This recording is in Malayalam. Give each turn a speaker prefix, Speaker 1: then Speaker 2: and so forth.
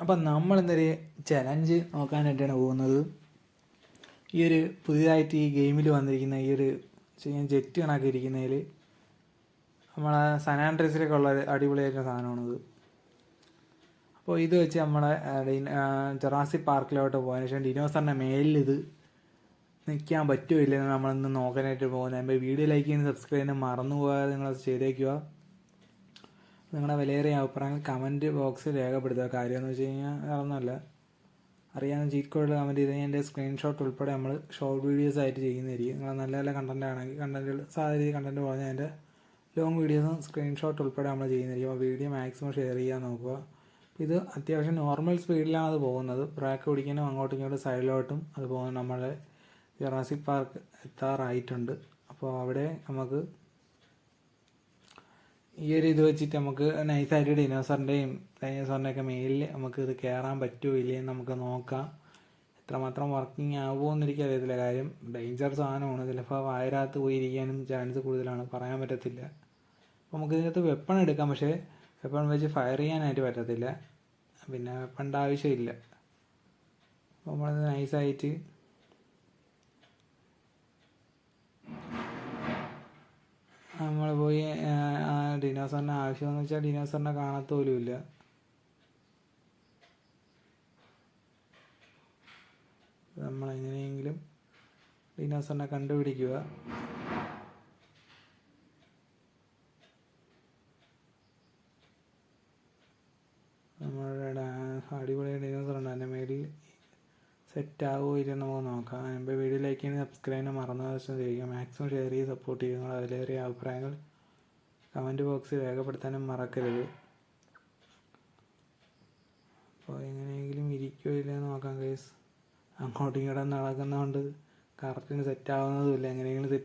Speaker 1: അപ്പം നമ്മൾ ഇന്നൊരു ചലഞ്ച് നോക്കാനായിട്ടാണ് പോകുന്നത്. ഈ ഒരു പുതിയതായിട്ട് ഈ ഗെയിമിൽ വന്നിരിക്കുന്ന ഈ ഒരു ജെറ്റ് കണക്കിരിക്കുന്നതിൽ നമ്മളെ സനാൻഡ്രസിലൊക്കെ ഉള്ള അടിപൊളിയായിട്ടുള്ള സാധനമാണിത്. അപ്പോൾ ഇത് വെച്ച് നമ്മളെ ജറാസി പാർക്കിലോട്ട് പോകാൻ ശേഷം ഡിനോസറിന്റെ മേലിൽ ഇത് നിൽക്കാൻ പറ്റുമോ ഇല്ലെന്ന് നമ്മളിന്ന് നോക്കാനായിട്ട് പോകുന്നത്. വീഡിയോ ലൈക്ക് ചെയ്യുന്ന സബ്സ്ക്രൈബ് ചെയ്യാൻ മറന്നു പോകാതെ നിങ്ങളത് ചെയ്തേക്കുക നിങ്ങളുടെ വിലയേറിയ അഭിപ്രായങ്ങൾ കമന്റ് ബോക്സിൽ രേഖപ്പെടുത്തുക. കാര്യം എന്ന് വെച്ച് കഴിഞ്ഞാൽ അതൊന്നുമല്ല അറിയാവുന്ന ചീറ്റ് കോഡിൽ കമന്റ് ചെയ്ത് കഴിഞ്ഞാൽ എന്റെ സ്ക്രീൻഷോട്ട് ഉൾപ്പെടെ നമ്മൾ ഷോർട്ട് വീഡിയോസ് ആയിട്ട് ചെയ്യുന്നതായിരിക്കും. നിങ്ങൾ നല്ല നല്ല കണ്ടന്റ് ആണെങ്കിൽ കണ്ടന്റുകൾ സാധാരണ രീതി കണ്ടന്റ് പറഞ്ഞാൽ അതിന്റെ ലോങ് വീഡിയോസും സ്ക്രീൻഷോട്ട് ഉൾപ്പെടെ നമ്മൾ ചെയ്യുന്നതായിരിക്കും. അപ്പോൾ വീഡിയോ മാക്സിമം ഷെയർ ചെയ്യാൻ നോക്കുക. ഇത് അത്യാവശ്യം നോർമൽ സ്പീഡിലാണ് അത് പോകുന്നത്. ബ്രേക്ക് പിടിക്കാനും അങ്ങോട്ടും ഇങ്ങോട്ടും സൈഡിലോട്ടും അത് പോകുന്നത് നമ്മളെ ജറാസിക് പാർക്ക് എത്താറായിട്ടുണ്ട്. അപ്പോൾ അവിടെ നമുക്ക് ഈ ഒരു ഇത് വെച്ചിട്ട് നമുക്ക് നൈസായിട്ട് ഡിനോസറിന്റെയും ഡൈനോസറിന്റെ ഒക്കെ മേലിൽ നമുക്ക് ഇത് കയറാൻ പറ്റുമോ ഇല്ലയെന്ന് നമുക്ക് നോക്കാം. എത്രമാത്രം വർക്കിംഗ് ആവുമോ എന്ന് അറിയത്തില്ല. കാര്യം ഡേഞ്ചർ സാധനമാണ്. ചിലപ്പോൾ വായരാത്ത് പോയിരിക്കാനും ചാൻസ് കൂടുതലാണ്. പറയാൻ പറ്റത്തില്ല. അപ്പോൾ നമുക്ക് ഇതിനകത്ത് വെപ്പൺ എടുക്കാം. പക്ഷേ വെപ്പൺ വെച്ച് ഫയർ ചെയ്യാനായിട്ട് പറ്റത്തില്ല. പിന്നെ വെപ്പണിന്റെ ആവശ്യമില്ല. അപ്പോൾ നമ്മളത് നൈസായിട്ട് നമ്മൾ പോയി ഡിനോസറിന് ആവശ്യമെന്ന് വെച്ചാൽ ഡിനോസറിനെ കാണാത്ത പോലുമില്ല ഇല്ല. നമ്മൾ എങ്ങനെയെങ്കിലും ഡിനോസറിനെ കണ്ടുപിടിക്കുക. നമ്മളുടെ അടിപൊളി ഡിനോസർ ഉണ്ട് അതിന്റെ മേലിൽ സെറ്റ് ആവുമോ ഇല്ലെന്ന് നമുക്ക് നോക്കാം. എന്റെ വീഡിയോ ലൈക്ക് ചെയ്യുന്ന സബ്സ്ക്രൈബ് മറന്നു ദിവസം ചെയ്യുക മാക്സിമം ഷെയർ ചെയ്ത് സപ്പോർട്ട് ചെയ്യുക നിങ്ങളുടെ അതിലേറിയ അഭിപ്രായങ്ങൾ കമന്റ് ബോക്സ് രേഖപ്പെടുത്താനും മറക്കരുത്. അപ്പോൾ എങ്ങനെയെങ്കിലും ഇരിക്കുമോ ഇല്ലയെന്ന് നോക്കാം കേസ് അങ്ങോട്ടും ഇങ്ങോട്ടും നടക്കുന്നതുകൊണ്ട് കറക്റ്റിന് സെറ്റ് ആവുന്നതുമില്ല എങ്ങനെയെങ്കിലും സെറ്റ്